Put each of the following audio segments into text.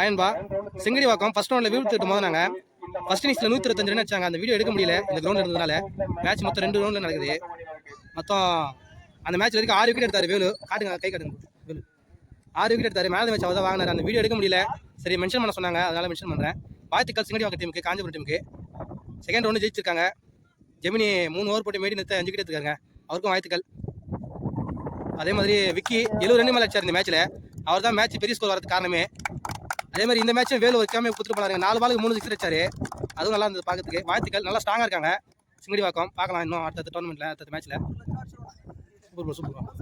அயன்பா Sengadi வாக்கம். First ரவுண்டில் வீழ்த்திட்டு போது நாங்கள் ஃபர்ஸ்ட் இன்னிங்ஸில் நூற்றி இருபத்தஞ்சு ரன் அடிச்சாங்க. அந்த வீடியோ எடுக்க முடியல. இந்த கிரௌண்ட் இருந்ததுனால. மேட்ச் மொத்தம் ரெண்டு ரவுண்டில் நடக்குது. மொத்தம் அந்த மேட்ச் வரைக்கும் ஆறு விக்கெட் எடுத்தார் வேலு? காட்டுங்க. கை காட்டுங்க. வேலு. ஆறு விக்கெட் எடுத்தார். மேலே மேட்ச் அவர் தான் வாங்கினார். அந்த வீடியோ எடுக்க முடியல. சரி மென்ஷன் பண்ண சொன்னாங்க. அதனால் மென்ஷன் பண்ணுறேன் வாழ்த்துக்கள் செங்கடி வாக்க டீமுக்கு காஞ்சிபுரம் டீமுக்கு செகண்ட் ரவுண்டு ஜெயிச்சிருக்காங்க. ஜெமினி மூணு ஓவர் போட்டு மேடி நிறுத்த அஞ்சு விக்கெட் எடுத்துருக்காங்க. அவருக்கும் வாழ்த்துக்கள். அதே மாதிரி விக்கி எழுபது ரன் மேலே அடிச்சார் இந்த மேட்ச்சில் அவர் தான் மேட்ச் பெரிய ஸ்கோர் வரதுக்கு காரணமே. அதே மாதிரி இந்த மேட்சும் வேலு ஒரு கேமே கொடுத்துட்டு போனாருங்க. நாலு பாலுக்கு மூணு சிக்ஸ் அடிச்சாரு. அதுவும் நல்லா இருந்தது பார்க்கறதுக்கு. வாழ்த்துக்கள். நல்லா ஸ்ட்ராங்காக இருக்காங்க. சிங்கடி வாக்கம் பார்க்கலாம் இன்னும் அடுத்த டோர்னமெண்ட்டில் அடுத்த மேட்ச்சில் சூப்பர் ப்ரோ சூப்பர்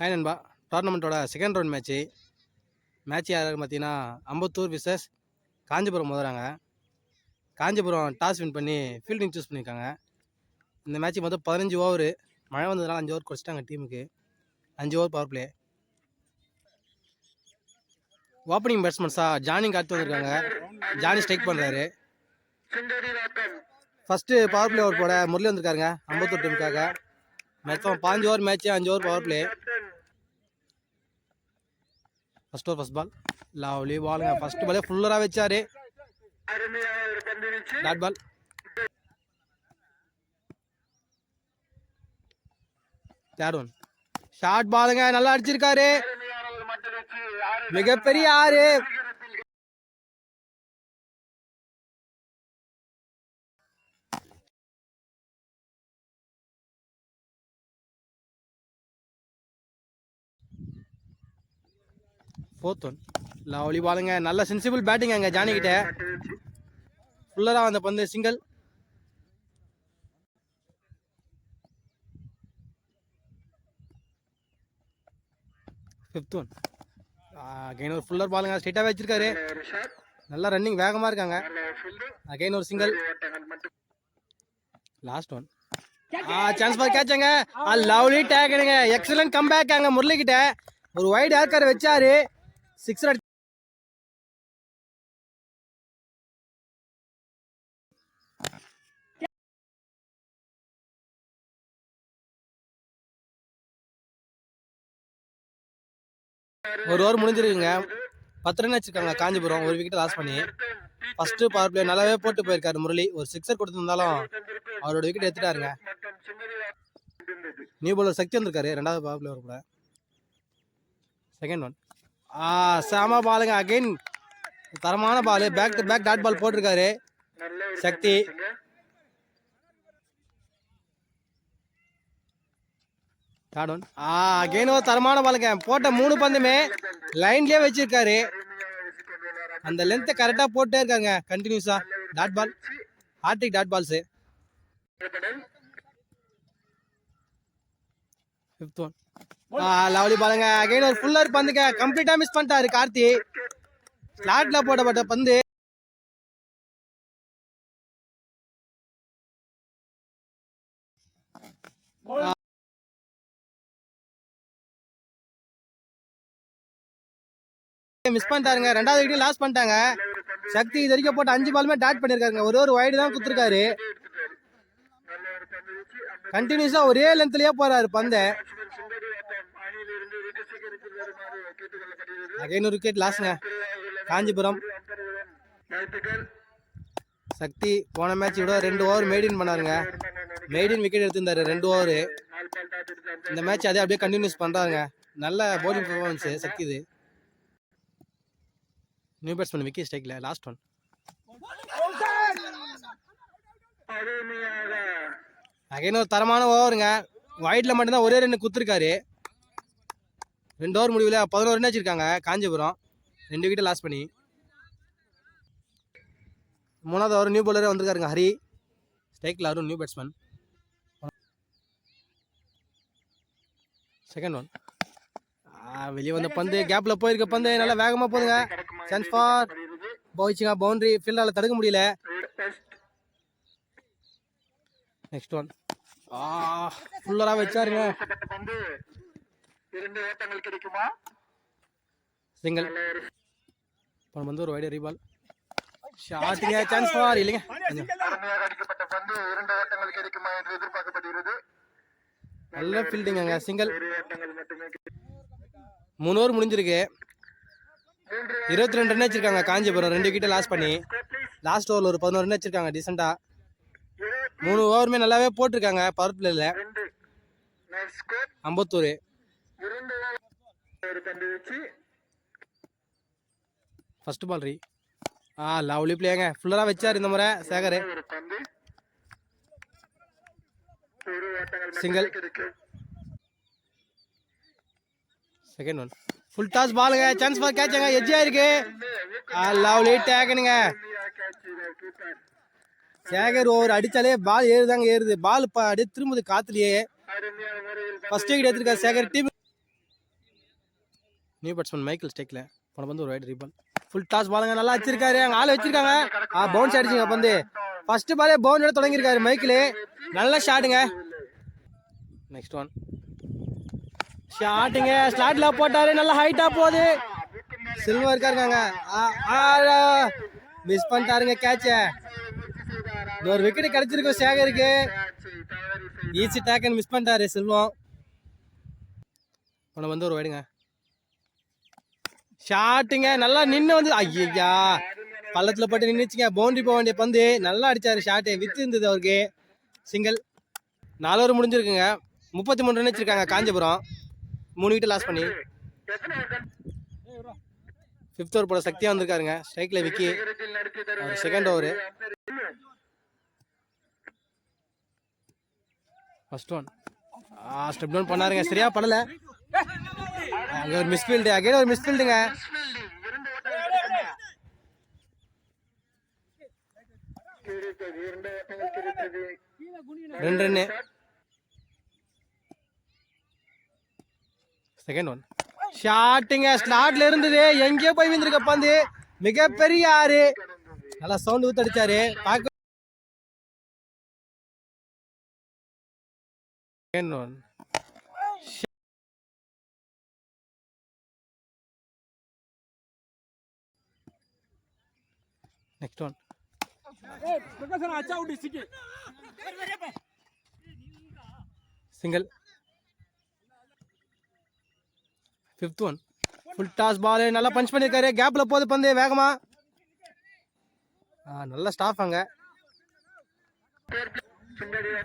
ஹாய் நண்பா. டோர்னமெண்ட்டோட செகண்ட் ரவுண்ட் மேட்ச்சு மேட்ச் யார் பார்த்தீங்கன்னா அம்பத்தூர் விசஸ் காஞ்சிபுரம் மோதுறாங்க. காஞ்சிபுரம் டாஸ் வின் பண்ணி ஃபீல்டிங் சூஸ் பண்ணியிருக்காங்க. இந்த மேட்ச் மொத்தம் பதினஞ்சு ஓவரு மழை வந்ததுனால அஞ்சு ஓவர் குறைச்சிட்டாங்க டீமுக்கு அஞ்சு ஓவர் பவர் பிளே ஓப்பனிங் பேட்ஸ்மேன்ஸாக ஜானி காத்து வந்திருக்காங்க. ஜானி ஸ்ட்ரைக் பண்ணுறாரு ஃபஸ்ட்டு பவர் பிளே ஓவர் போட முரளி வந்திருக்காருங்க. அம்பத்தூர் டீமுக்காக மொத்தம் பாஞ்சு ஓவர் மேட்ச்சு அஞ்சு over power play first over first ball lovely பாலுங்க ஃபர்ஸ்ட் பாலே ஃபுல்லராக வச்சாரு. Dot ball third one short பாலுங்க நல்லா அடிச்சிருக்காரு. மிகப்பெரிய ஆறு. ஃபோர்த் ஒன் லவ்லி பாலுங்க. நல்ல சென்சிபிள் பேட்டிங் அங்கே ஜானி ஃபுல்லராக வந்த பந்து சிங்கிள் ஃபிஃப்த் ஒன் அகைன் ஒரு ஃபுல்லர் பாலுங்க ஸ்ட்ரெயிட்டாக வச்சிருக்காரு. நல்லா ரன்னிங் வேகமாக இருக்காங்க. அகைன் ஒரு single last one ah chance for கேட்சங்க ah lovely டேக்கனுங்க எக்ஸலன்ட் கம்பேக் அங்கே முரளிக்கிட்ட ஒரு ஒயிட் ஏர்க்கார் வச்சாரு. சிக்ஸ் அடி ஒரு ஓவர் முடிஞ்சிருக்குங்க. பத்து ரன் வச்சிருக்காங்க? காஞ்சிபுரம். ஒரு விக்கெட் லாஸ் பண்ணி. ஃபர்ஸ்ட் பவர் பிளே நல்லாவே போட்டு போயிருக்காரு முரளி. ஒரு சிக்ஸர் கொடுத்துருந்தாலும் அவரோட விக்கெட் எடுத்துட்டாருங்க. நியூ பவுலர் சக்தி வந்திருக்காரு. ரெண்டாவது பவர் பிளே கூட செகண்ட் ஒன் ஆ சாம பாலுங்க அகைன் தரமான ball back to back dot ball போட்டிருக்காரு. Shakti. Third one ah again ஒரு தரமான பாலுங்க. போட்ட மூணு பந்துமே லைன்லயே வச்சிருக்காரு. அந்த லென்த்தை கரெக்டாக போட்டே இருக்காங்க. கண்டினியூஸா dot ball Hardik dot balls fifth one ah lovely பாலுங்க. அகைன் ஒரு ஃபுல்லர் பந்துங்க. கம்ப்ளீட்டாக மிஸ் பண்ணிட்டாரு கார்த்தி. ஸ்லாட்ல போடப்பட்ட பந்து. மிஸ் பண்ணிட்டாருங்க. ரெண்டாவது விக்கெட் லாஸ் பண்ணிட்டாங்க. சக்தி இது வரைக்கும் போட்டு அஞ்சு பாலுமே டாட் பண்ணியிருக்காருங்க ஒரு ஒரு வைடு தான் குத்துருக்காரு கண்டினியூஸா ஒரே லென்த்லயே போறாரு பந்தை. அகைன் ஒரு விக்கெட் லாஸ்ங்க காஞ்சிபுரம். சக்தி போன மேட்ச் விட ரெண்டு ஓவர் மெய்டின் பண்ணாருங்க. மெய்டின் விக்கெட் எடுத்திருந்தாரு. ரெண்டு ஓவர் இந்த மேட்ச் அதே அப்படியே கண்டினியூஸ் பண்றாங்க நல்ல போலிங் பெர்ஃபார்மன்ஸ் சக்தி இது. நியூ பேட்ஸ்மேன் விக்கி ஸ்ட்ரைக்ல லாஸ்ட் ஒன் அகைன் ஒரு தரமான ஓவருங்க வைட்ல மட்டும்தான் ஒரே ரெண்டு குத்துருக்காரு ரெண்டு ஓவர் முடிவில் பதினோரு ரன் வச்சிருக்காங்க காஞ்சிபுரம். ரெண்டு விக்கெட் லாஸ் பண்ணி. மூணாவது ஓவர் நியூ பவுலரே வந்திருக்காருங்க ஹரி. ஸ்ட்ரைக்கில் Arun new batsman second one வெளியே வந்த பந்து கேப்பில் போயிருக்க பந்து நல்லா வேகமாக போதுங்க. சான்ஸ் ஃபார் போயிடுச்சுங்க பவுண்டரி ஃபீல்டால் தடுக்க முடியல நெக்ஸ்ட் ஒன் ஆ ஃபுல்லராக வச்சாருங்க சிங்கிள் இப்போ வந்து ஒரு வைடு ரீபால் ஷாட்டுங்க சான்ஸ் ஃபார் இல்லைங்க. அடிக்கப்பட்ட பந்து இரண்டு ஓட்டங்கள் கிடைக்குமா என்று எதிர்பார்க்கப்படுகிறது. நல்ல ஃபீல்டிங்க சிங்கிள் ஓட்டங்கள் மூணு ஓவர் முடிஞ்சிருக்கு. இருபத்தி ரெண்டு ரன் வச்சிருக்காங்க காஞ்சிபுரம். ரெண்டு விக்கெட்டை லாஸ் பண்ணி. லாஸ்ட் ஓவரில் ஒரு பதினோரு ரன் வச்சிருக்காங்க டீசெண்டாக மூணு ஓவருமே நல்லாவே போட்டிருக்காங்க பவர் பிளேயில் அம்பத்தூர் ஃபர்ஸ்ட் பால் ரீ ஆ லவ்லி பிளேங்க ஃபுல்லராக வச்சார் இந்த முறை Sekar. Single second one full toss பாலுங்க சான்ஸ் பால் கேட்சுங்க எஜ்ஜியா இருக்கு ஆ லவ்லி டேக்கனுங்க. சேகர் ஓவர் அடிச்சாலே பால் ஏறுதாங்க ஏறுது. பால் இப்போ அப்படியே திரும்புது காத்துலயே. ஃபர்ஸ்ட் விக்கெட் எடுத்திருக்காரு Sekar team new batsman Michael ஸ்டேக்ல போன வந்து ஒரு வைட் ரீபால் ஃபுல் டாஸ் பாலுங்க நல்லா வச்சிருக்காரு. அங்கே ஆள் வச்சிருக்காங்க. ஆ பவுன்ஸ் அடிச்சுங்க பந்து ஃபர்ஸ்ட் பாலே பவுன்ஸோட தொடங்கியிருக்காரு மைக்கில் நல்ல ஷாட்டுங்க நெக்ஸ்ட் ஒன் ஷாட்டுங்க ஸ்லாட்ல போட்டாரு. நல்லா ஹைட்டா போகுது. சில்வர் இருக்காருங்க. மிஸ் பண்ணிட்டாருங்க கேட்ச ஒரு விக்கெட் கிடைச்சிருக்கும் சேகருக்கு ஈஸி டேக்கன் மிஸ் பண்ணிட்டாரு செல்வம் உன வந்து ஒரு வைடுங்க ஷாட்டுங்க நல்லா நின்று வந்து ஐயா பள்ளத்தில் போட்டு நின்றுச்சுங்க பவுண்டரி போக வேண்டிய பந்து. நல்லா அடிச்சாரு ஷாட்டு வித்து இருந்தது அவருக்கு. சிங்கிள் நாலு ஓவர் முடிஞ்சிருக்குங்க. முப்பத்தி மூணு ரன் வச்சிருக்காங்க காஞ்சிபுரம். மூணு விட்டு லாஸ் பண்ணி. ஃபிஃப்த் ஓவர் போட சக்தியாக வந்திருக்காருங்க. ஸ்ட்ரைக்கில் Vicky. Second over first one step down பண்ணாருங்க. சரியா பண்ணல. அங்கே ஒரு மிஸ்ஃபீல்டு அகைன் ஒரு மிஸ்ஃபீல்டுங்க ரெண்டு ரன்னு செகண்ட் ஒன் ஷாட்டுங்க ஸ்லாட்ல இருந்தது. எங்கேயோ போய் விழுந்திருக்க பந்து. மிகப்பெரிய ஆறு. நல்லா சவுண்ட் ஊத்து அடிச்சாரு பார்க்க second one next one single fifth one full toss ball நல்லா பஞ்ச் பண்ணியிருக்காரு கேப்பில் போகுது பந்து. வேகமா. ஆ நல்ல ஸ்டாஃப் அங்கே.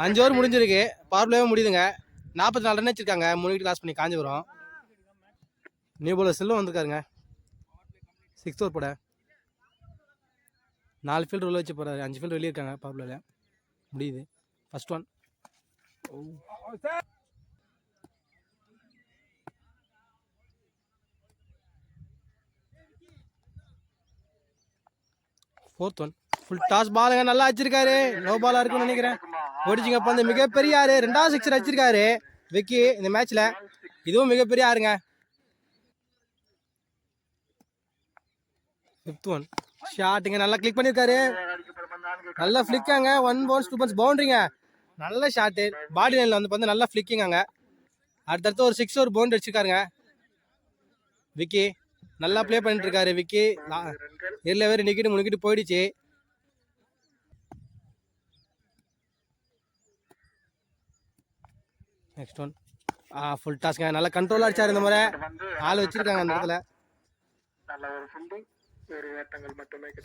அஞ்சு ஓவர் முடிஞ்சிருக்கு. பவர் முடியுதுங்க. நாற்பத்தி நாலு ரன் வச்சிருக்காங்க. மூணு விக்கெட் லாஸ் பண்ணி காஞ்சிபுரம். நியூ போலர் செல்லும் வந்திருக்காருங்க. சிக்ஸ் ஓவர் போட. நாலு ஃபீல்டு உள்ள வச்சு போகிறாரு அஞ்சு ஃபீல்டு வெளியே இருக்காங்க. பவர் முடியுது. First one fourth one full toss பாலுங்க நல்லா வச்சிருக்காரு நோ பாலாக இருக்கும்னு நினைக்கிறேன். ஓடிச்சிங்க. அப்போ அந்த மிகப்பெரிய ஆறு ரெண்டாவது சிக்ஸர் அடிச்சிருக்காரு. விக்கி இந்த மேட்ச்சில் இதுவும் மிகப்பெரிய ஆறுங்க ஃபிஃப்த் ஒன் ஷாட்டுங்க நல்லா கிளிக் பண்ணியிருக்காரு நல்லா ஃப்ளிக்காங்க ஒன் பவுன்ஸ் டூ பவுன்ஸ் பவுண்ட்ரிங்க நல்ல ஷாட்டு பாடி லைனில் வந்து பார்த்து நல்லா ஃப்ளிக்கிங்காங்க அடுத்தடுத்து ஒரு சிக்ஸ் ஒரு பவுண்ட் அடிச்சிருக்காருங்க. விக்கி. நல்லா ப்ளே பண்ணிட்டு இருக்காரு விக்கி எல்லாம் வேறு நிக்கிட்டு முன்னிக்கிட்டு போயிடுச்சு. நெக்ஸ்ட் ஒன் ஆ ஃபுல் டாஸ்ங்க நல்லா கண்ட்ரோலாக அடிச்சார் இந்த முறை. ஆள் வச்சிருக்காங்க அந்த இடத்துல.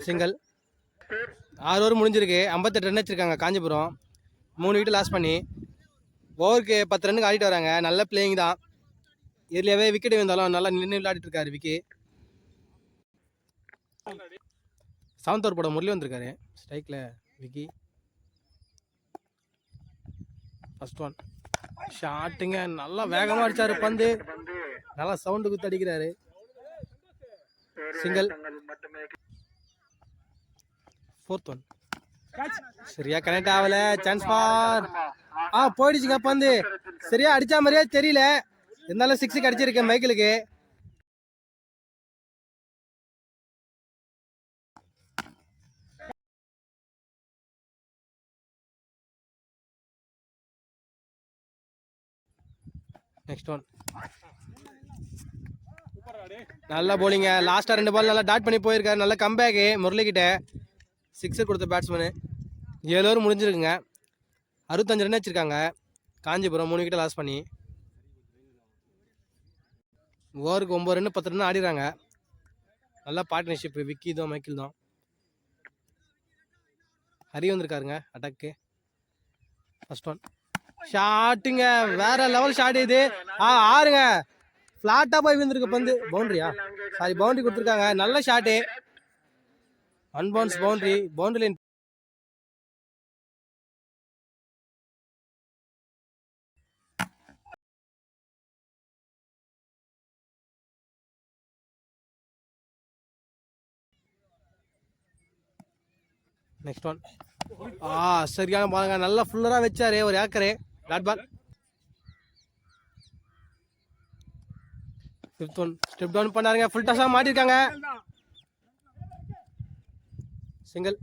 சிங்கிள் ஆறு ஓவர் முடிஞ்சிருக்கு. ஐம்பத்தெட்டு ரன் வச்சிருக்காங்க காஞ்சிபுரம். மூணு விக்கெட் லாஸ் பண்ணி. ஓவருக்கு பத்து ரன்னுக்கு ஆடிட்டு வராங்க. நல்ல பிளேயிங் தான். இயர்லியாவே விக்கெட் வந்தாலும் நல்லா நின்று விளையாடிட்டு இருக்காரு விக்கி. செவன்த் அவர் போட முரளி வந்திருக்காரு. ஸ்ட்ரைக்கில் விக்கி. ஃபஸ்ட் ஒன் ஷாட்டுங்க நல்லா வேகமாக அடிச்சாரு பந்து. நல்லா சவுண்டு குத்து அடிக்கிறாரு. சிங்கிள் ஃபோர்த் ஒன் சரியா கனெக்ட் ஆகல. சான்ஸ் பார் ஆ போயிடுச்சுங்க பந்து. சரியா அடிச்சா மாதிரியே தெரியல. இருந்தாலும் சிக்ஸுக்கு அடிச்சிருக்கேன் மைக்கிளுக்கு நெக்ஸ்ட் ஒன் நல்ல போலிங்க லாஸ்ட்டாக ரெண்டு பால் நல்லா டாட் பண்ணி போயிருக்காரு. நல்ல கம்பேக்கு முரளிக்கிட்ட சிக்ஸர் கொடுத்த பேட்ஸ்மேனு ஏழு ஓவர் முடிஞ்சிருக்குங்க. அறுபத்தஞ்சு ரன் வச்சுருக்காங்க. காஞ்சிபுரம் மூணு கிட்ட லாஸ் பண்ணி. ஓவருக்கு ஒம்பது ரன் பத்து ரன் ஆடிடுறாங்க. நல்லா பார்ட்னர்ஷிப் விக்கி தான் மைக்கிள் தான் ஹரி வந்திருக்காருங்க. அட்டாக்கு ஃபஸ்ட் ஒன் ஷாட்டுங்க வேற லெவல் ஷாட் இது. ஆ ஆறுங்க. ஃப்ளாட்டாக போய் விழுந்துருக்கு பந்து. பவுண்டரியா சாரி பவுண்டரி கொடுத்துருக்காங்க. நல்ல shot one bounce boundary boundary next one ah சரியான பாருங்க நல்லா ஃபுல்லராக வச்சாரு ஒரு acre dot ball fifth one step down பண்ணாருங்க. Full டாஸாக மாட்டிருக்காங்க. சிங்கிள்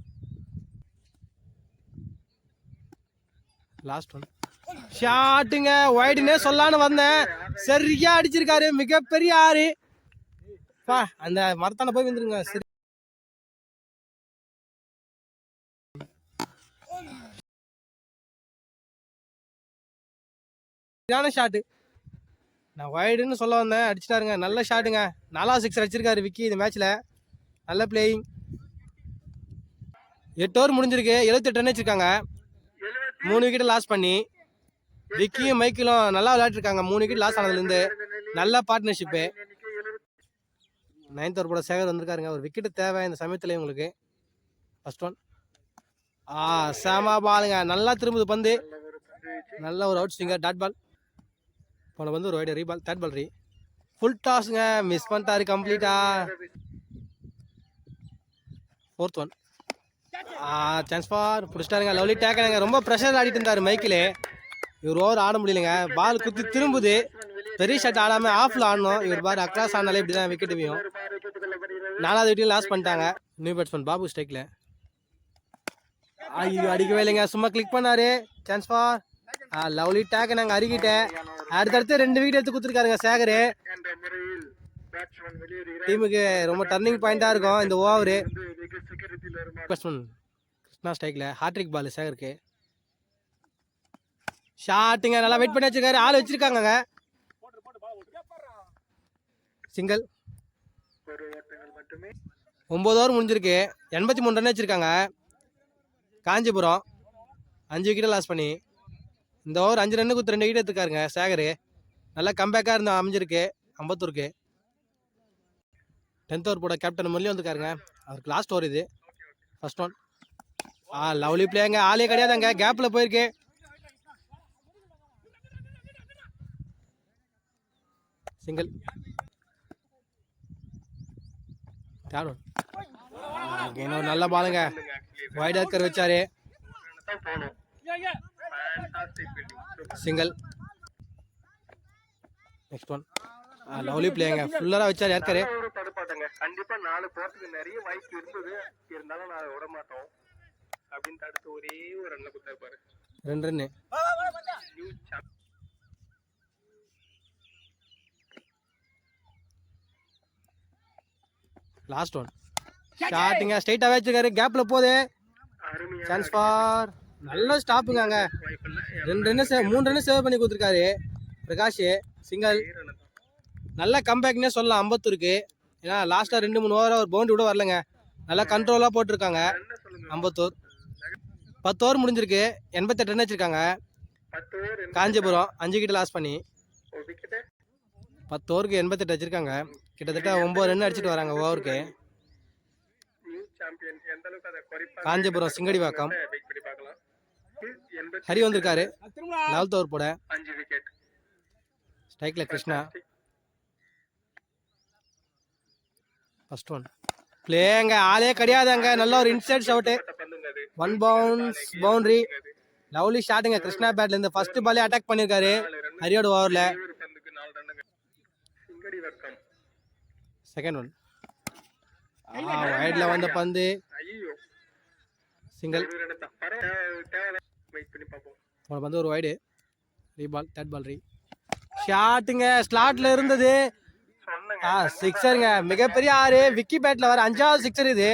லாஸ்ட் ஒன் ஷாட்டுங்க ஒயிடுனே சொல்லான்னு வந்தேன். சரியா அடிச்சிருக்காரு. மிகப்பெரிய ஆறு. பா அந்த மரத்தான போய் வந்துருங்க சரி. இதான ஷாட்டு நான் வைடுன்னு சொல்ல வந்தேன். அடிச்சிட்டாருங்க. நல்ல ஷாட்டுங்க நாலாவது சிக்ஸ் அடிச்சிருக்காரு விக்கி இந்த மேட்ச்சில் நல்ல பிளேயிங் எட்டு ஓவர் முடிஞ்சிருக்கு. எழுபத்தெட்டு ரன் வச்சிருக்காங்க. மூணு விக்கெட் லாஸ் பண்ணி விக்கியும் மைக்கிலும் நல்லா விளையாட்டுருக்காங்க மூணு விக்கெட் லாஸ் ஆனதுலேருந்து. நல்ல பார்ட்னர்ஷிப்பு நைன்த் ஓவர் போட சேகர் வந்திருக்காருங்க. ஒரு விக்கெட்டு தேவை இந்த சமயத்தில் உங்களுக்கு ஃபர்ஸ்ட் ஒன் ஆ சேமா பாலுங்க நல்லா திரும்புது பந்து. நல்ல ஒரு அவுட் ஸ்விங்கர் டாட் பால் போன வந்து ஒரு வைடு ரீபால் தேர்ட் பால் ரீ. ஃபுல் டாஸுங்க மிஸ் பண்ணிட்டாரு கம்ப்ளீட்டா ஃபோர்த் ஒன் சான்ஸ் ஃபார் பிடிச்சிட்டாருங்க. லவ்லி டேக்கலுங்க ரொம்ப ப்ரெஷர் ஆடிட்டு இருந்தார் மைக்கில் இவர் ஓவர் ஆட முடியலைங்க. பால் குத்தி திரும்புது. பெரிய ஷாட் ஆடாமல் ஆஃபில் ஆடணும். இவர் பார் அக்ராஸ் ஆனாலே இப்படி தான் விக்கெட் வியும். நாலாவது வீட்டையும் லாஸ் பண்ணிட்டாங்க. நியூ பேட்ஸ்மேன் பாபு ஸ்டேக்கில் ஐயோ அடிக்கவே இல்லைங்க. சும்மா கிளிக் பண்ணாரு. சான்ஸ் ஃபார் லவ்லி டேக் நாங்கள் அருகிட்டேன் அடுத்தடுத்து ரெண்டு விக்கெட் எடுத்து கொடுத்துருக்காருங்க சேகர். டீமுக்கு ரொம்ப டர்னிங் பாயிண்டாக இருக்கும் இந்த ஓவரு பேட்ஸ்மேன் கிருஷ்ணா ஸ்ட்ரைக்கில் ஹாட்ரிக் பால் சேகருக்கு. ஷாட்டுங்க நல்லா வெயிட் பண்ணி வச்சிருக்காரு ஆள் வச்சிருக்காங்க சிங்கிள் ஒம்பது ஓவர் முடிஞ்சிருக்கு எண்பத்தி மூணு ரன் வச்சிருக்காங்க. காஞ்சிபுரம். அஞ்சு விக்கெட்டை லாஸ் பண்ணி. இந்த ஓவர் அஞ்சு ரன்னு குத்து ரெண்டு விக்கெட் எடுத்துக்காருங்க சேகர். நல்லா கம்பேக்காக இருந்த அமைஞ்சிருக்கு அம்பத்தூருக்கு. டென்த் ஓவர் போட கேப்டன் முரளி வந்துருக்காருங்க. அவருக்கு லாஸ்ட் ஓவர் இது. ஃபர்ஸ்ட் ஒன் ஆ லவ்லி பிளேங்க ஆளே கிடையாதுங்க. கேப்பில் போயிருக்கு. சிங்கிள் தேர்ட் இன்னொரு நல்ல பாலுங்க வைட் ஆக்கர் வச்சாரு. சிங்கிள் நெக்ஸ்ட் ஒன் லவ்லி பிளேங்க ஃபுல்லராக வச்சார் ஏற்கரு ஒரு தடுப்பாட்டங்க. கண்டிப்பா நாலு போறதுக்கு நிறைய வாய்ப்பு இருந்தது. இருந்தாலும் நான் விட மாட்டோம். அப்படின்னு தடுத்து ஒரே ஒரு ரன்ல குத்தாரு பாரு. ரெண்டு ரன்னு. லாஸ்ட் ஒன் ஷாட்டுங்க ஸ்ட்ரைட்டாக வச்சிருக்காரு. கேப்பில் போகுது அருமையான சான்ஸ் ஃபார் நல்ல ஸ்டாப்புங்க. ரெண்டு ரன்னு சேவ் மூணு ரன்னு சேவ் பண்ணி கொடுத்துருக்காரு. பிரகாஷ் சிங்கல் நல்ல கம்பேக்னே சொல்லலாம் அம்பத்தூருக்கு. ஏன்னா லாஸ்ட்டாக ரெண்டு மூணு ஓவராக ஒரு பவுண்டரி கூட வரலங்க. நல்லா கண்ட்ரோலாக போட்டிருக்காங்க. அம்பத்தூர். பத்து ஓவர் முடிஞ்சிருக்கு. எண்பத்தெட்டு ரன் வச்சுருக்காங்க. காஞ்சிபுரம் அஞ்சு கிட்ட லாஸ் பண்ணி. பத்து ஓவருக்கு எண்பத்தெட்டு வச்சுருக்காங்க. கிட்டத்தட்ட ஒம்பது ரன் அடிச்சிட்டு வராங்க ஓவருக்கு சாம்பியன் எந்த அளவுக்கு அதை காஞ்சிபுரம் சிங்கடி வாக்கம் பார்க்கலாம் ஹரி வந்திருக்காரு. லெவல்த் ஓவர் போட. ஸ்ட்ரைக்கில் கிருஷ்ணா. ஃபர்ஸ்ட் ஒன் பிளேங்க ஆளே கிடையாதுங்க. நல்ல ஒரு inside ஷவுட்டு one bounce boundary lovely ஷாட்டுங்க கிருஷ்ணா பேட்ல இருந்து ஃபர்ஸ்ட் பாலே அட்டாக் பண்ணிருக்காரு. ஹரியோட ஓவர்ல செகண்ட் ஒன் வைட்ல வந்த பந்து. சிங்கிள் வெயிட் பண்ணி பார்ப்போம். உனக்கு வந்து ஒரு வைடு ரீபால் தேர்ட் பால் ரீ ஷாட்டுங்க ஸ்லாட்ல இருந்தது. ஆ சிக்ஸருங்க மிகப்பெரிய ஆறு. விக்கி பேட்ல வர அஞ்சாவது சிக்ஸர் இது.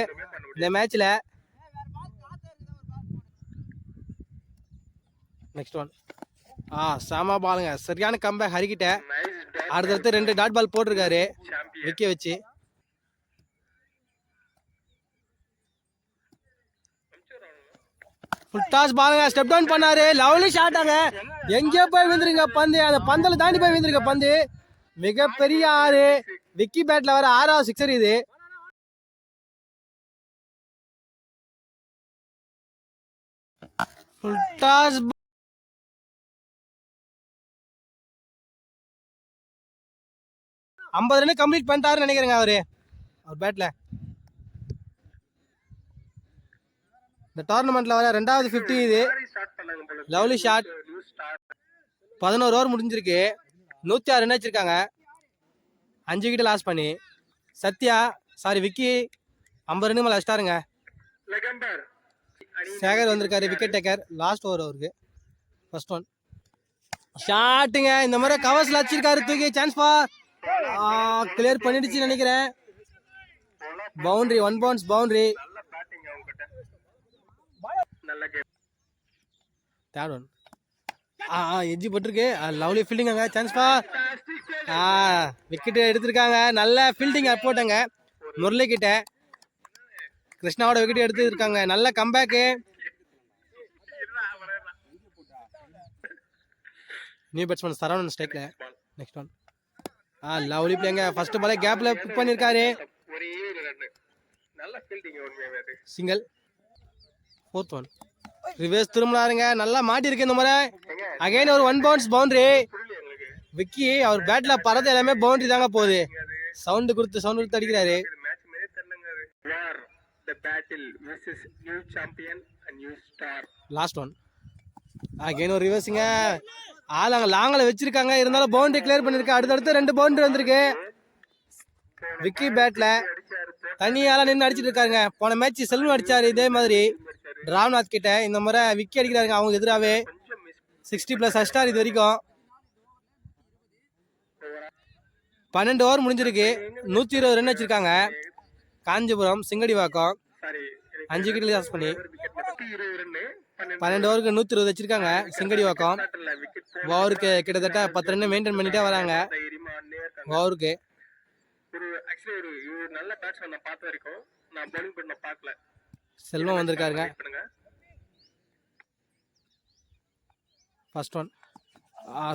இந்த மேட்ச்ல நெக்ஸ்ட் ஒன் ஆ சாமா பாலுங்க சரியான கம்பேக் ஹரிக்கிட்ட அடுத்தடுத்து ரெண்டு டாட் பால் போட்டிருக்காரு. விக்கி வச்சு. டாஸ் பாருங்க ஸ்டெப் டவுன் பண்ணாரு. லவ்லி ஷாட்டாங்க எங்கேயோ போய் விழுந்துருங்க பந்து. அந்த பந்தில் தாண்டி போய் விழுந்துருங்க பந்து. மிகப்பெரிய ஆறு. விக்கி பேட்ல வர ஆறாவது சிக்ஸர் இது. டாஸ் ஐம்பது ரன் கம்ப்ளீட் பண்ணிட்டாருன்னு நினைக்கிறேங்க அவரு. அவர் பேட்ல இந்த டோர்னமெண்ட்ல வர ரெண்டாவது 50 இது. லவ்லி ஷாட் பதினோரு ஓவர் முடிஞ்சிருக்கு. நூற்றி ஆறு ரன் வச்சிருக்காங்க. அஞ்சு கிட்ட லாஸ் பண்ணி. சத்யா சாரி விக்கி ஐம்பது ரன் மேலே அஸ்டாருங்க சேகர் வந்திருக்காரு விக்கெட் டேக்கர் லாஸ்ட் ஓவர் அவருக்கு. ஃபர்ஸ்ட் ஒன் ஷாட்டுங்க இந்த மாதிரி கவர்ஸ்ல வச்சிருக்காரு தூக்கி. சான்ஸ் ஃபார் கிளியர் பண்ணிடுச்சு நினைக்கிறேன். பவுண்டரி ஒன் பவுன்ஸ் பவுண்டரி நல்ல பேட்டிங் அவங்க கிட்ட நல்ல game third one ah ah எஜ்ஜி போட்டிருக்கு. லவ்லி ஃபீல்டிங் அங்க. சான்ஸ் ஃபார் ஆ விக்கெட் எடுத்திருக்காங்க. நல்ல ஃபீல்டிங் போட்டாங்க. முரளி கிட்ட கிருஷ்ணாவோட விக்கெட் எடுத்துருக்காங்க. நல்ல கம்பேக்கு நியூ பேட்ஸ்மேன் சரவணன் ஸ்ட்ரைக்ல நெக்ஸ்ட் ஒன் ஆ லவ்லி பிளேங்க ஃபர்ஸ்ட் பாலே கேப்ல பிக் பண்ணிருக்காரு. சிங்கிள் ஃபோர்த் ஒன் ரிவர்ஸ் திரும்பலாருங்க. நல்லா மாட்டிருக்கு இந்த முறை. அகைன் ஒரு ஒன் பவுன்ஸ் பவுண்டரி விக்கி அவர் பேட்ல பறது எல்லாமே பவுண்டரி தாங்க போகுது. சவுண்டு கொடுத்து சவுண்ட் கொடுத்து அடிக்கிறாரு. லாஸ்ட் ஒன் அகைன் ஒரு ரிவர்ஸுங்க ஆள் அங்கே லாங்கில் வச்சிருக்காங்க. இருந்தாலும் பவுண்டரி கிளியர் பண்ணிருக்கு. அடுத்தடுத்து ரெண்டு பவுண்டரி வந்திருக்கு. விக்கி பேட்டில் அடிச்சாரு நின்று அடிச்சிட்டு இருக்காருங்க. போன மேட்ச் செல்வம் அடிச்சாரு இதே மாதிரி. ராம்நாத் கிட்ட இந்த முறை விக்கி அடிக்கிறாருங்க. அவங்க எதிராகவே சிக்ஸ்டி பிளஸ் அஸ்டார் இது வரைக்கும். பன்னெண்டு ஓவர் முடிஞ்சிருக்கு. நூற்றி இருபது ரன் வச்சிருக்காங்க. காஞ்சிபுரம் சிங்கடிவாக்கம். வாக்கம் அஞ்சு விக்கெட் லாஸ் பண்ணி. பன்னெண்டு ஓவருக்கு நூற்றி இருபது வச்சிருக்காங்க. சிங்கடிவாக்கம். வாக்கம் ஓவருக்கு கிட்டத்தட்ட பத்து ரன் மெயின்டைன் பண்ணிட்டே வராங்க. ஓவருக்கு. ஒரு ஆக்சுவலி ஒரு நல்ல பேட்ஸ்மேன் நான் பார்த்த வரைக்கும் நான் பவுலிங் பண்ண பார்க்கல. செல்வம் வந்திருக்காருங்க. ஃபர்ஸ்ட் ஒன்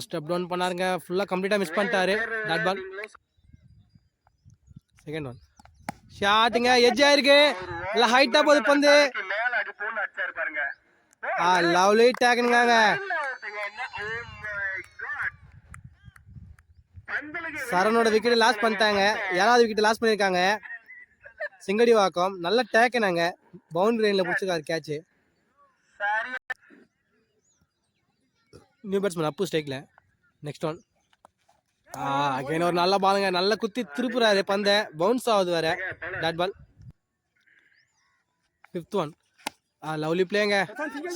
ஸ்டெப் டவுன் பண்ணாருங்க. ஃபுல்லாக கம்ப்ளீட்டாக மிஸ் பண்ணிட்டாரு. டாட் பால் செகண்ட் ஒன் ஷாட்டுங்க எட்ஜ் ஆயிருக்கு. நல்லா ஹைட்டாக போகுது பந்து. ஆ லவ்லி டேக்குனுங்க சரவணோட விக்கெட் லாஸ் பண்ணிட்டாங்க. ஏழாவது விக்கெட் லாஸ் பண்ணியிருக்காங்க சிங்கடி வாக்கம் நல்ல டேக்குனாங்க பவுண்டரி லைனில் பிடிச்சிருக்காரு கேட்ச் நியூ பேட்ஸ்மேன் அப்பு ஸ்டேக்கில் நெக்ஸ்ட் ஒன் அகைன் ஒரு நல்ல பாலுங்க நல்ல குத்தி திருப்புறாரு பந்தை. பவுன்ஸ் ஆகுது வேற. Dot ball fifth one ah lovely பிளேங்க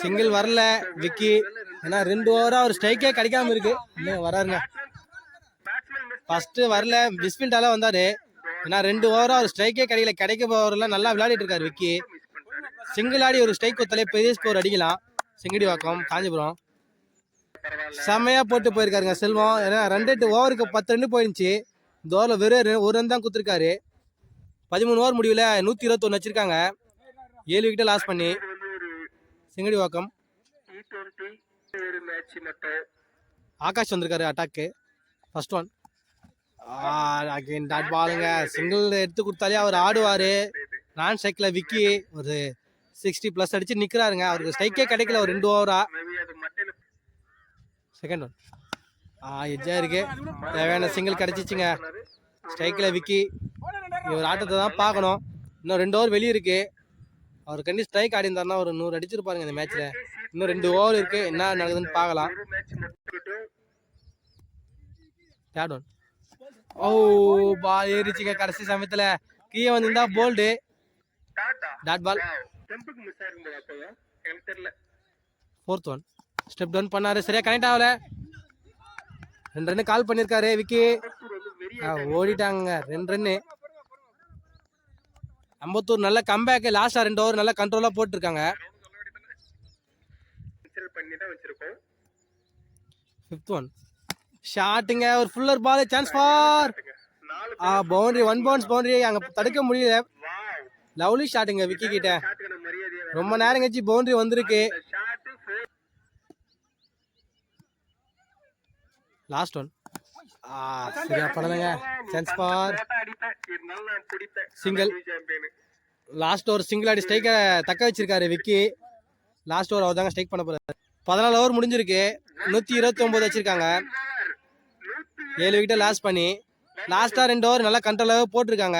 single வரல. விக்கி ஏன்னா ரெண்டு ஓவராக ஒரு ஸ்ட்ரைக்கே கிடைக்காம இருக்கு. இன்னும் வராருங்க. ஃபர்ஸ்ட் வரல. பிஸ்மின்டால வந்தாரு. ஏன்னா ரெண்டு ஓவராக ஒரு ஸ்ட்ரைக்கே கிடைக்கல. கிடைக்க போவரில் நல்லா விளையாடிட்டு இருக்காரு விக்கி. சிங்கிள் ஆடி ஒரு ஸ்ட்ரைக் கொத்தலே பெரிய ஸ்கோர் அடிக்கலாம். சிங்கடி வாக்கம் காஞ்சிபுரம். செம்மையாக போட்டு போயிருக்காருங்க செல்வம். ஏன்னா ரெண்டு எட்டு ஓவருக்கு பத்து ரெண்டு போயிருந்துச்சு. இந்த ஓவரில் வெறும் ஒரு ரன் தான் கொடுத்துருக்காரு. பதிமூணு ஓவர் முடிவில் நூற்றி இருபத்தொன்று வச்சிருக்காங்க. ஏழு விக்கெட்டை லாஸ் பண்ணி. சிங்கடி வாக்கம் ஆகாஷ் வந்திருக்காரு attack first one again dot பாலுங்க சிங்கிள் எடுத்து கொடுத்தாலே அவர் ஆடுவார். நான் ஸ்ட்ரைக்கில் விக்கி ஒரு சிக்ஸ்டி ப்ளஸ் அடிச்சு நிற்கிறாருங்க அவருக்கு ஸ்ட்ரைக்கே கிடைக்கல ஒரு ரெண்டு ஓவரா செகண்ட் ஒன் ஆ எஜ்ஜா இருக்கு. தேவையான சிங்கிள் கிடச்சிச்சுங்க. ஸ்ட்ரைக்கில் விக்கி. இவர் ஆட்டத்தை தான் பார்க்கணும். இன்னும் ரெண்டு ஓவர் வெளியே இருக்கு. அவர் கண்டி ஸ்ட்ரைக் ஆடி இருந்தாருன்னா ஒரு நூறு அடிச்சிருப்பாருங்க இந்த மேட்ச்சில் இன்னும் ரெண்டு ஓவர் இருக்கு. என்ன நடக்குதுன்னு பார்க்கலாம். தேர்ட் ஒன் ஓ பால் ஏறிச்சுங்க. கடைசி சமயத்துல கீழே வந்திருந்தா bowled dot ball fourth one step down பண்ணாரு. சரியா கனெக்ட் ஆகல. ரெண்டு ரன்னு கால் பண்ணியிருக்காரு விக்கி. ஓடிட்டாங்க ரெண்டு ரன்னு அம்பத்தூர் நல்ல கம்பேக் லாஸ்டா ரெண்டு ஓவர் நல்லா கண்ட்ரோலா போட்டிருக்காங்க. ஃபிஃப்த் ஒன் ஷாட்டுங்க ஒரு fuller ball chance for ah boundary one bounce boundary அங்கே தடுக்க முடியல. லவ்லி ஷாட்டுங்க விக்கி கிட்ட. ரொம்ப நேரம் கழிச்சு பவுண்டரி வந்திருக்கு. லாஸ்ட் ஒன் ஆ சரியா படலைங்க chance for. Champion last over single அடி ஸ்ட்ரைக்கை தக்க வச்சிருக்காரு விக்கி. லாஸ்ட் ஓவர் அவர் தாங்க ஸ்ட்ரைக் பண்ண போறாரு. பதினாலு ஓவர் முடிஞ்சிருக்கு. நூற்றி இருபத்தி ஒம்பது வச்சிருக்காங்க. ஏழு விக்கெட்டை லாஸ் பண்ணி லாஸ்ட்டாக ரெண்டு ஓவர் நல்லா கண்ட்ரோலாக போட்டிருக்காங்க.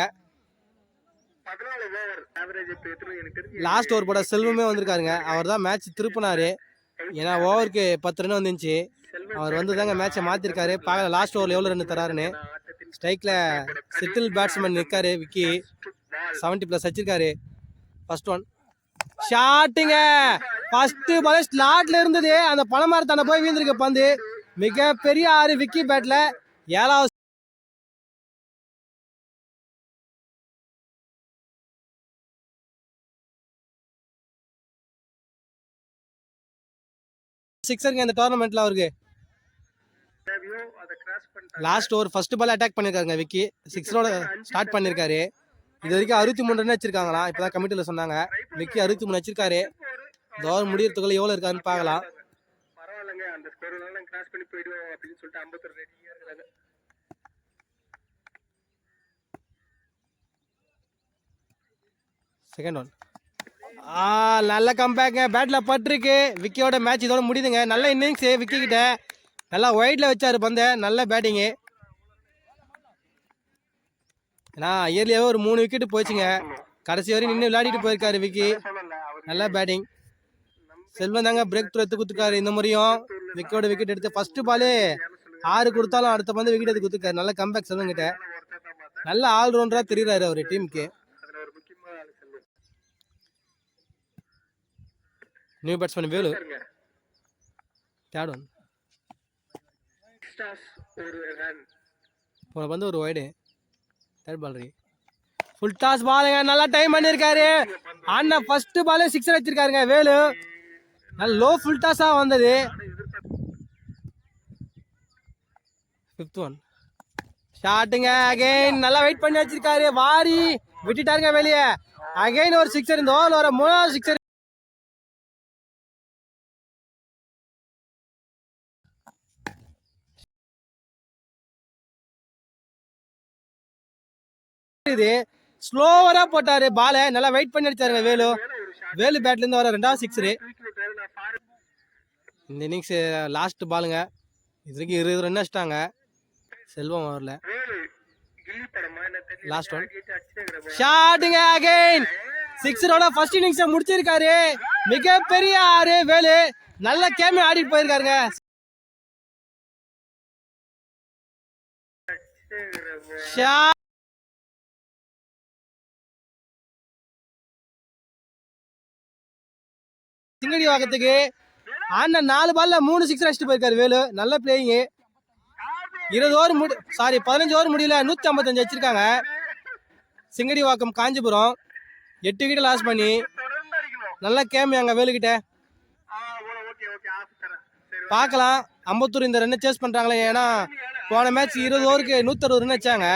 லாஸ்ட் ஓவர் போட செல்வமே வந்திருக்காருங்க. அவர் தான் மேட்ச் திருப்பினாரு. ஏன்னா ஓவருக்கு பத்து ரன் வந்துருந்துச்சு. அவர் வந்து தாங்க மேட்சை மாற்றிருக்காரு பார்க்கல லாஸ்ட் ஓவரில் எவ்வளோ ரன் தராருன்னு. ஸ்ட்ரைக்கில் சிட்டில் பேட்ஸ்மேன் நிற்காரு விக்கி. செவன்ட்டி ப்ளஸ் வச்சிருக்காரு ஃபர்ஸ்ட் ஒன் ஷாட்டுங்க ஃபர்ஸ்ட் பால் ஸ்லாட்ல இருந்தது. அந்த பணமரத்தான போய் வீழ்ந்திருக்க பந்து. மிகப்பெரிய ஆறு விக்கி பேட்ல ஏழாவது சிக்ஸருங்க இந்த டோர்னமெண்ட்ல அவருக்கு. Last over first ball attack பண்ணிருக்காங்க விக்கி. சிக்ஸரோட ஸ்டார்ட் பண்ணிருக்காரு. இது வரைக்கும் அறுபத்தி மூணு ரன் வச்சிருக்காங்களா இப்பதான் கமிட்டியில் சொன்னாங்க. விக்கி அறுபத்தி மூணு வச்சிருக்காரு. இந்த ஓவர் முடியறதுக்குள்ள எவ்வளோ இருக்காருன்னு பார்க்கலாம். பரவாயில்லங்க. அந்த ஸ்கோர் கிராஸ் பண்ணி போயிடுவோம் அப்படின்னு சொல்லிட்டு ஐம்பத்தி ரெடியா செகண்ட் ஒன் ஆ நல்ல கம்பேக்குங்க பேட்டில் பட்டிருக்கு. விக்கியோட மேட்ச் இதோட முடியுதுங்க. நல்ல இன்னிங்ஸு விக்கிக்கிட்ட நல்லா ஒயிட்டில் வச்சார் பந்த. நல்ல பேட்டிங்கு ஏன்னா இயர்லியாகவே ஒரு மூணு விக்கெட்டு போச்சுங்க. கடைசி வரையும் நின்று விளையாடிட்டு போயிருக்காரு விக்கி நல்ல பேட்டிங் செல்வம் தாங்க பிரேக் த்ரூ எடுத்து கொடுத்துருக்காரு இந்த முறையும். விக்கோட விக்கெட் எடுத்து ஃபர்ஸ்ட் பாலே ஆறு கொடுத்தாலும் அடுத்த பந்து விக்கெட் எடுத்து கொடுத்துருக்காரு. நல்ல கம்பேக் செல்வம் கிட்ட. நல்ல ஆல்ரவுண்டராக தெரியுறாரு அவர் டீமுக்கு அதுல ஒரு முக்கியமான ஆளு Selvam new batsman Velu third one ஒரு போன பந்து ஒரு ஒய்டு தேர்ட் பால் ரீ ஃபுல் டாஸ் பாலுங்க நல்லா டைம் பண்ணியிருக்காரு அண்ணா ஃபர்ஸ்ட் பாலே சிக்ஸர் வச்சிருக்காருங்க வேலு நல்ல லோ ஃபுல் டாஸாக வந்தது. ஃபிஃப்த் ஒன் ஷாட்டுங்க அகைன் நல்லா வெயிட் பண்ணி வச்சிருக்காரு. வாரி. விட்டுட்டாருங்க வெளியே. அகைன் ஒரு சிக்ஸர் இந்த ஓவர் வர மூணாவது சிக்ஸர் இது. ஸ்லோவரா போட்டாரு பாலை நல்லா வெயிட் பண்ணி அடிச்சாருங்க வேலு. வேலு பேட்ல இருந்து வர ரெண்டாவது சிக்ஸரு இந்த இன்னிங்ஸ் லாஸ்ட் பாலுங்க இது வரைக்கும் இருபது ரன் அடிச்சிட்டாங்க. செல்வம் வரல லாஸ்ட் ஒன் ஷாட்டுங்க அகைன் சிக்ஸரோட ஃபர்ஸ்ட் இன்னிங்ஸை முடிச்சிருக்காரு. மிகப்பெரிய ஆறு வேலு. நல்ல கேமே ஆடிட்டு போயிருக்காருங்க. ஷா சிங்கடி வாக்கத்துக்கு. அண்ணன் நாலு பால்ல மூணு சிக்ஸ் அடிச்சுட்டு போயிருக்காரு வேலு. நல்ல பிளேயிங்கு இருபது ஓவர் முடி சாரி பதினஞ்சு ஓவர் முடியல நூற்றி ஐம்பத்தஞ்சு வச்சிருக்காங்க சிங்கடி வாக்கம் காஞ்சிபுரம். எட்டு விக்கெட் லாஸ் பண்ணி நல்லா நல்ல கேம் அங்கே வேலுக்கிட்ட பார்க்கலாம். அம்பத்தூர் இந்த ரன்னை சேஸ் பண்ணுறாங்களே ஏன்னா போன மேட்ச் இருபது ஓவருக்கு நூற்றறுபது ரன் வச்சாங்க